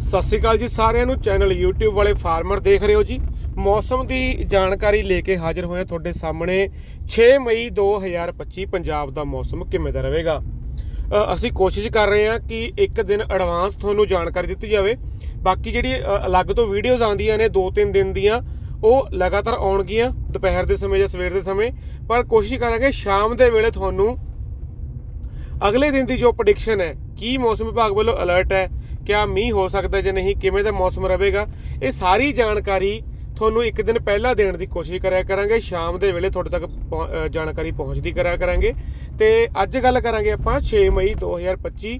ਸਤਿ ਸ਼੍ਰੀ ਅਕਾਲ ਜੀ ਸਾਰਿਆਂ ਨੂੰ। ਚੈਨਲ YouTube ਵਾਲੇ ਫਾਰਮਰ ਦੇਖ ਰਹੇ ਹੋ ਜੀ। ਮੌਸਮ ਦੀ ਜਾਣਕਾਰੀ ਲੈ ਕੇ ਹਾਜ਼ਰ ਹੋਏ ਤੁਹਾਡੇ ਸਾਹਮਣੇ। 6 ਮਈ 2025 ਪੰਜਾਬ ਦਾ ਮੌਸਮ ਕਿਵੇਂ ਦਾ ਰਹੇਗਾ? ਅਸੀਂ ਕੋਸ਼ਿਸ਼ ਕਰ ਰਹੇ ਹਾਂ ਕਿ ਇੱਕ ਦਿਨ ਐਡਵਾਂਸ ਤੁਹਾਨੂੰ ਜਾਣਕਾਰੀ ਦਿੱਤੀ ਜਾਵੇ। ਬਾਕੀ ਜਿਹੜੀ ਅਲੱਗ ਤੋਂ ਵੀਡੀਓਜ਼ ਆਉਂਦੀਆਂ ਨੇ 2-3 ਦਿਨ ਦੀਆਂ, ਉਹ ਲਗਾਤਾਰ ਆਉਣਗੀਆਂ ਦੁਪਹਿਰ ਦੇ ਸਮੇਂ ਜਾਂ ਸਵੇਰ ਦੇ ਸਮੇਂ। ਪਰ ਕੋਸ਼ਿਸ਼ ਕਰਾਂਗੇ ਸ਼ਾਮ ਦੇ ਵੇਲੇ ਤੁਹਾਨੂੰ ਅਗਲੇ ਦਿਨ ਦੀ ਜੋ ਪ੍ਰੈਡਿਕਸ਼ਨ ਹੈ, ਕੀ ਮੌਸਮ ਵਿਭਾਗ ਵੱਲੋਂ ਅਲਰਟ ਹੈ ਕਿਆ ਮੀਂਹ ਹੋ ਸਕਦਾ ਹੈ ਜਾਂ ਨਹੀਂ, ਕਿਵੇਂ ਦਾ ਮੌਸਮ ਰਹੇਗਾ? ਇਹ ਸਾਰੀ ਜਾਣਕਾਰੀ ਤੁਹਾਨੂੰ ਇੱਕ ਦਿਨ ਪਹਿਲਾਂ ਦੇਣ ਦੀ ਕੋਸ਼ਿਸ਼ ਕਰਿਆ ਕਰਾਂਗੇ। ਸ਼ਾਮ ਦੇ ਵੇਲੇ ਤੁਹਾਡੇ ਤੱਕ ਪਹੁੰ- ਜਾਣਕਾਰੀ ਪਹੁੰਚਦੀ ਕਰਿਆ ਕਰਾਂਗੇ। ਤੇ ਅੱਜ ਗੱਲ ਕਰਾਂਗੇ ਆਪਾਂ 6 ਮਈ 2025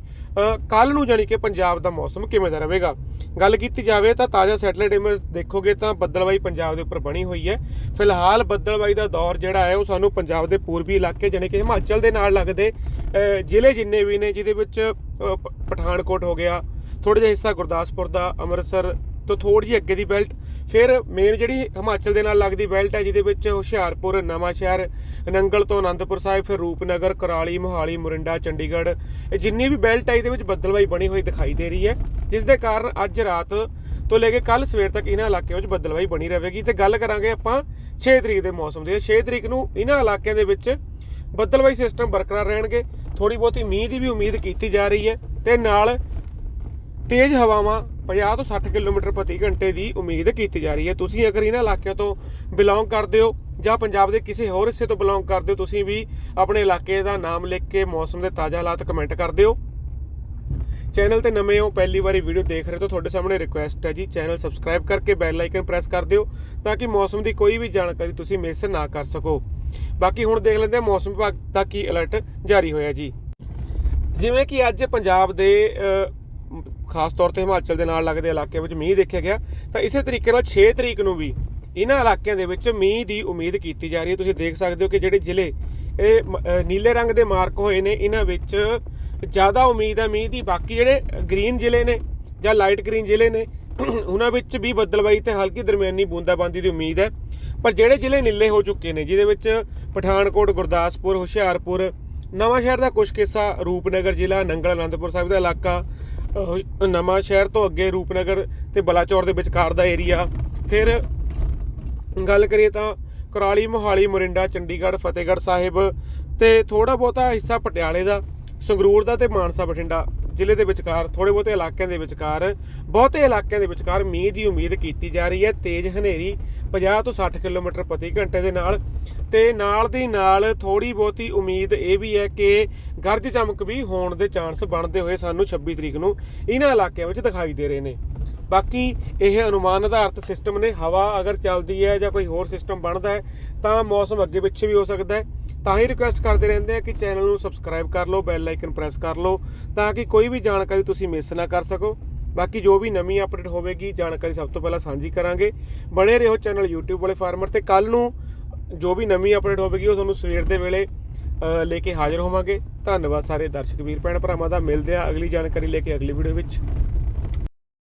ਕੱਲ ਨੂੰ ਜਾਣੀ ਕਿ ਪੰਜਾਬ ਦਾ ਮੌਸਮ ਕਿਵੇਂ ਦਾ ਰਹੇਗਾ? ਗੱਲ ਕੀਤੀ ਜਾਵੇ ਤਾਂ ਤਾਜ਼ਾ ਸੈਟਲਾਈਟ ਇਮੇਜ ਦੇਖੋਗੇ ਤਾਂ ਬੱਦਲਵਾਈ ਪੰਜਾਬ ਦੇ ਉੱਪਰ ਬਣੀ ਹੋਈ ਹੈ। ਫਿਲਹਾਲ ਬੱਦਲਵਾਈ ਦਾ ਦੌਰ ਜਿਹੜਾ ਹੈ ਉਹ ਸਾਨੂੰ ਪੰਜਾਬ ਦੇ ਪੂਰਬੀ ਇਲਾਕੇ ਜਾਣੀ ਕਿ ਹਿਮਾਚਲ ਦੇ ਨਾਲ ਲੱਗਦੇ ਜ਼ਿਲ੍ਹੇ ਜਿੰਨੇ ਵੀ ਨੇ ਜਿਹਦੇ ਵਿੱਚ ਪਠਾਨਕੋਟ ਹੋ ਗਿਆ ਥੋੜਾ ਜਿਹਾ ਹਿੱਸਾ ਗੁਰਦਾਸਪੁਰ ਦਾ, ਅੰਮ੍ਰਿਤਸਰ ਤੋਂ ਥੋੜੀ ਜਿਹੀ ਅੱਗੇ ਦੀ ਬੈਲਟ। ਫਿਰ ਮੇਨ ਜਿਹੜੀ ਹਿਮਾਚਲ ਦੇ ਨਾਲ ਲੱਗਦੀ ਬੈਲਟ ਹੈ, ਜਿਹਦੇ ਵਿੱਚ ਹੁਸ਼ਿਆਰਪੁਰ ਨਵਾਂ ਸ਼ਹਿਰ ਨੰਗਲ ਤੋਂ ਆਨੰਦਪੁਰ ਸਾਹਿਬ, ਫਿਰ ਰੂਪਨਗਰ, ਕਰਾਲੀ, ਮੋਹਾਲੀ, ਮੁਰਿੰਡਾ, ਚੰਡੀਗੜ੍ਹ। ਇਹ ਜਿੰਨੀ ਵੀ ਬੈਲਟ ਹੈ, ਇਹਦੇ ਵਿੱਚ ਬੱਦਲਵਾਈ ਬਣੀ ਹੋਈ ਦਿਖਾਈ ਦੇ ਰਹੀ ਹੈ, ਜਿਸ ਦੇ ਕਾਰਨ ਅੱਜ ਰਾਤ ਤੋਂ ਲੈ ਕੇ ਕੱਲ ਸਵੇਰ ਤੱਕ ਇਹਨਾਂ ਇਲਾਕਿਆਂ ਵਿੱਚ ਬੱਦਲਵਾਈ ਬਣੀ ਰਹੇਗੀ। ਤੇ ਗੱਲ ਕਰਾਂਗੇ ਆਪਾਂ 6 ਤਰੀਕ ਦੇ ਮੌਸਮ ਦੀ। 6 ਤਰੀਕ ਨੂੰ ਇਹਨਾਂ ਇਲਾਕਿਆਂ ਦੇ ਵਿੱਚ ਬੱਦਲਵਾਈ ਸਿਸਟਮ ਬਰਕਰਾਰ ਰਹਿਣਗੇ। ਥੋੜੀ ਬਹੁਤੀ ਮੀਂਹ ਦੀ ਵੀ ਉਮੀਦ ਕੀਤੀ ਜਾ ਰਹੀ ਹੈ। ਤੇ ਨਾਲ ਤੇਜ਼ ਹਵਾਵਾਂ 50 ਤੋਂ 60 ਕਿਲੋਮੀਟਰ ਪ੍ਰਤੀ ਘੰਟੇ ਦੀ ਉਮੀਦ ਕੀਤੀ ਜਾ ਰਹੀ ਹੈ। ਤੁਸੀਂ ਅਗਰ ਇਹਨਾਂ ਇਲਾਕਿਆਂ ਤੋਂ ਬਿਲੋਂਗ ਕਰਦੇ ਹੋ ਜਾਂ ਪੰਜਾਬ ਦੇ ਕਿਸੇ ਹੋਰ ਹਿੱਸੇ ਤੋਂ ਬਿਲੋਂਗ ਕਰਦੇ ਹੋ, ਤੁਸੀਂ ਵੀ ਆਪਣੇ ਇਲਾਕੇ ਦਾ ਨਾਮ ਲਿਖ ਕੇ ਮੌਸਮ ਦੇ ਤਾਜ਼ਾ ਹਾਲਾਤ ਕਮੈਂਟ ਕਰ ਦਿਓ। ਚੈਨਲ ਤੇ ਨਵੇਂ ਹੋ, ਪਹਿਲੀ ਵਾਰੀ ਵੀਡੀਓ ਦੇਖ ਰਹੇ ਹੋ ਤੁਹਾਡੇ ਸਾਹਮਣੇ ਰਿਕੁਐਸਟ ਹੈ ਜੀ, ਚੈਨਲ ਸਬਸਕ੍ਰਾਈਬ ਕਰਕੇ ਬੈਲ ਆਈਕਨ ਪ੍ਰੈਸ ਕਰ ਦਿਓ ਤਾਂ ਕਿ ਮੌਸਮ ਦੀ ਕੋਈ ਵੀ ਜਾਣਕਾਰੀ ਤੁਸੀਂ ਮਿਸ ਨਾ ਕਰ ਸਕੋ। ਬਾਕੀ ਹੁਣ ਦੇਖ ਲੈਂਦੇ ਹਾਂ ਮੌਸਮ ਵਿਭਾਗ ਦਾ ਕੀ ਅਲਰਟ ਜਾਰੀ ਹੋਇਆ ਜੀ। ਜਿਵੇਂ ਕਿ ਅੱਜ ਪੰਜਾਬ ਦੇ ਖਾਸ ਤੌਰ ਤੇ ਹਿਮਾਚਲ ਦੇ ਨਾਲ ਲੱਗਦੇ ਇਲਾਕਿਆਂ ਵਿੱਚ ਮੀਂਹ ਦੇਖਿਆ ਗਿਆ, ਤਾਂ ਇਸੇ ਤਰੀਕੇ ਨਾਲ 6 ਤਰੀਕ ਨੂੰ ਵੀ ਇਹਨਾਂ ਇਲਾਕਿਆਂ ਦੇ ਵਿੱਚ ਮੀਂਹ ਦੀ ਉਮੀਦ ਕੀਤੀ ਜਾ ਰਹੀ ਹੈ। ਤੁਸੀਂ ਦੇਖ ਸਕਦੇ ਹੋ ਕਿ ਜਿਹੜੇ ਜ਼ਿਲ੍ਹੇ, ਇਹ ਮ- ਨੀਲੇ ਰੰਗ ਦੇ ਮਾਰਕ ਹੋਏ ਨੇ, ਇਹਨਾਂ ਵਿੱਚ ਜ਼ਿਆਦਾ ਉਮੀਦ ਹੈ ਮੀਂਹ ਦੀ। ਬਾਕੀ ਜਿਹੜੇ ਗ੍ਰੀਨ ਜ਼ਿਲ੍ਹੇ ਨੇ ਜਾਂ ਲਾਈਟ ਗ੍ਰੀਨ ਜ਼ਿਲ੍ਹੇ ਨੇ, ਉਹਨਾਂ ਵਿੱਚ ਵੀ ਬੱਦਲਬਾਈ ਤੇ ਹਲਕੀ ਦਰਮਿਆਨੀ ਬੂੰਦਾਬਾਂਦੀ ਦੀ ਉਮੀਦ ਹੈ। ਪਰ ਜਿਹੜੇ ਜ਼ਿਲ੍ਹੇ ਨੀਲੇ ਹੋ ਚੁੱਕੇ ਨੇ, ਜਿਹਦੇ ਵਿੱਚ ਪਠਾਨਕੋਟ, ਗੁਰਦਾਸਪੁਰ, ਹੁਸ਼ਿਆਰਪੁਰ ਨਵਾਂ ਸ਼ਹਿਰ ਦਾ ਕੁਝ ਹਿੱਸਾ ਰੂਪਨਗਰ ਜ਼ਿਲ੍ਹਾ, ਨੰਗਲ, ਅਨੰਦਪੁਰ ਸਾਹਿਬ ਦਾ ਇਲਾਕਾ ਨਵਾਂ ਸ਼ਹਿਰ ਤੋਂ ਅੱਗੇ ਰੂਪਨਗਰ ਤੇ ਬਲਾਚੌਰ ਦੇ ਵਿਚਕਾਰ ਦਾ ਏਰੀਆ। ਫਿਰ ਗੱਲ ਕਰੀਏ ਤਾਂ ਕੁਰਾਲੀ, ਮੋਹਾਲੀ, ਮੋਰਿੰਡਾ, ਚੰਡੀਗੜ੍ਹ, ਫਤਿਹਗੜ੍ਹ ਸਾਹਿਬ ਤੇ ਥੋੜਾ ਬਹੁਤਾ ਹਿੱਸਾ ਪਟਿਆਲੇ ਦਾ, ਸੰਗਰੂਰ ਦਾ ਤੇ ਮਾਨਸਾ ਬਠਿੰਡਾ ਜ਼ਿਲ੍ਹੇ ਦੇ ਵਿਚਕਾਰ ਥੋੜੇ ਬਹੁਤੇ ਇਲਾਕਿਆਂ ਦੇ ਵਿਚਕਾਰ, ਬਹੁਤੇ ਇਲਾਕਿਆਂ ਦੇ ਵਿਚਕਾਰ ਮੀਂਹ ਦੀ ਉਮੀਦ ਕੀਤੀ ਜਾ ਰਹੀ ਹੈ। ਤੇਜ਼ ਹਨੇਰੀ 50 ਤੋਂ 60 ਕਿਲੋਮੀਟਰ ਪ੍ਰਤੀ ਘੰਟੇ ਦੇ ਨਾਲ ਤੇ ਨਾਲ ਦੀ ਨਾਲ ਥੋੜੀ ਬਹੁਤੀ ਉਮੀਦ ਇਹ ਵੀ ਹੈ ਕਿ ਗਰਜ ਚਮਕ ਵੀ ਹੋਣ ਦੇ ਚਾਂਸ ਬਣਦੇ ਹੋਏ ਸਾਨੂੰ 26 ਤਰੀਕ ਨੂੰ ਇਹਨਾਂ ਇਲਾਕਿਆਂ ਵਿੱਚ ਦਿਖਾਈ ਦੇ ਰਹੇ ਨੇ। ਬਾਕੀ ਇਹ ਅਨੁਮਾਨ ਆਧਾਰਿਤ ਸਿਸਟਮ ਨੇ, ਹਵਾ ਅਗਰ ਚੱਲਦੀ ਹੈ ਜਾਂ ਕੋਈ ਹੋਰ ਸਿਸਟਮ ਬਣਦਾ ਹੈ, ਤਾਂ ਮੌਸਮ ਅੱਗੇ ਪਿੱਛੇ ਵੀ ਹੋ ਸਕਦਾ ਹੈ। ਤਾਂ ਹੀ ਰਿਕੁਐਸਟ ਕਰਦੇ ਰਹਿੰਦੇ ਆ ਕਿ ਚੈਨਲ ਨੂੰ ਸਬਸਕ੍ਰਾਈਬ ਕਰ ਲਓ ਬੈਲ ਆਈਕਨ ਪ੍ਰੈਸ ਕਰ ਲਓ, ਤਾਂ ਕਿ ਕੋਈ ਵੀ ਜਾਣਕਾਰੀ ਤੁਸੀਂ ਮਿਸ ਨਾ ਕਰ ਸਕੋ। ਬਾਕੀ ਜੋ ਵੀ ਨਵੀਂ ਅਪਡੇਟ ਹੋਵੇਗੀ, ਜਾਣਕਾਰੀ ਸਭ ਤੋਂ ਪਹਿਲਾਂ ਸਾਂਝੀ ਕਰਾਂਗੇ। ਬਣੇ ਰਹੋ ਚੈਨਲ YouTube ਵਾਲੇ ਫਾਰਮਰ ਤੇ। ਕੱਲ ਨੂੰ ਜੋ ਵੀ ਨਵੀਂ ਅਪਡੇਟ ਹੋਵੇਗੀ ਉਹ ਤੁਹਾਨੂੰ ਸਵੇਰ ਦੇ ਵੇਲੇ ਲੈ ਕੇ ਹਾਜ਼ਰ ਹੋਵਾਂਗੇ। ਧੰਨਵਾਦ ਸਾਰੇ ਦਰਸ਼ਕ ਵੀਰ ਭੈਣ ਭਰਾਵਾਂ ਦਾ। ਮਿਲਦੇ ਆ ਅਗਲੀ ਜਾਣਕਾਰੀ ਲੈ ਕੇ ਅਗਲੀ ਵੀਡੀਓ ਵਿੱਚ।